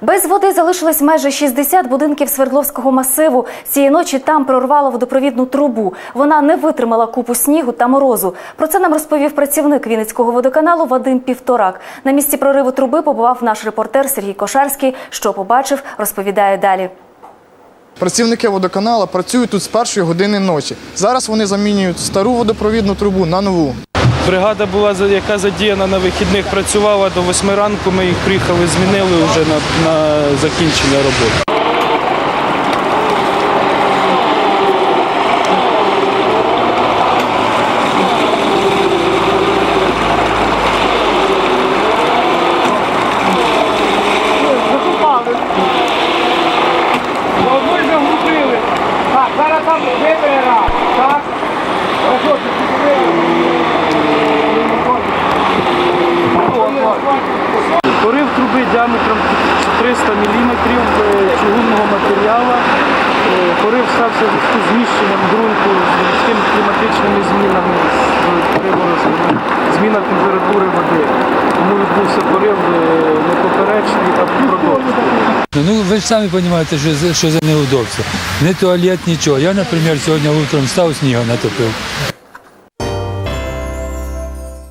Без води залишилось майже 60 будинків Свердловського масиву. Цієї ночі там прорвало водопровідну трубу. Вона не витримала купу снігу та морозу. Про це нам розповів працівник Вінницького водоканалу Вадим Півторак. На місці прориву труби побував наш репортер Сергій Кошарський. Що побачив, розповідає далі. Працівники водоканалу працюють тут з першої години ночі. Зараз вони замінюють стару водопровідну трубу на нову. Бригада була яка задіяна на вихідних, працювала до 8 ранку. Ми їх приїхали, змінили вже на, на закінчення роботи. Зараз там вибере. Так. Порив труби діаметром 300 мм чугунного матеріалу. Е, Порив стався з зміщенням ґрунту з різкими кліматичними змінами, зміна температури води. Тому відбувся порив е, непоперечний та продовжений. Ну ви ж самі розумієте, що, за- що за неудобство. Не туалет, нічого. Я, наприклад, сьогодні утром став снігу натопив.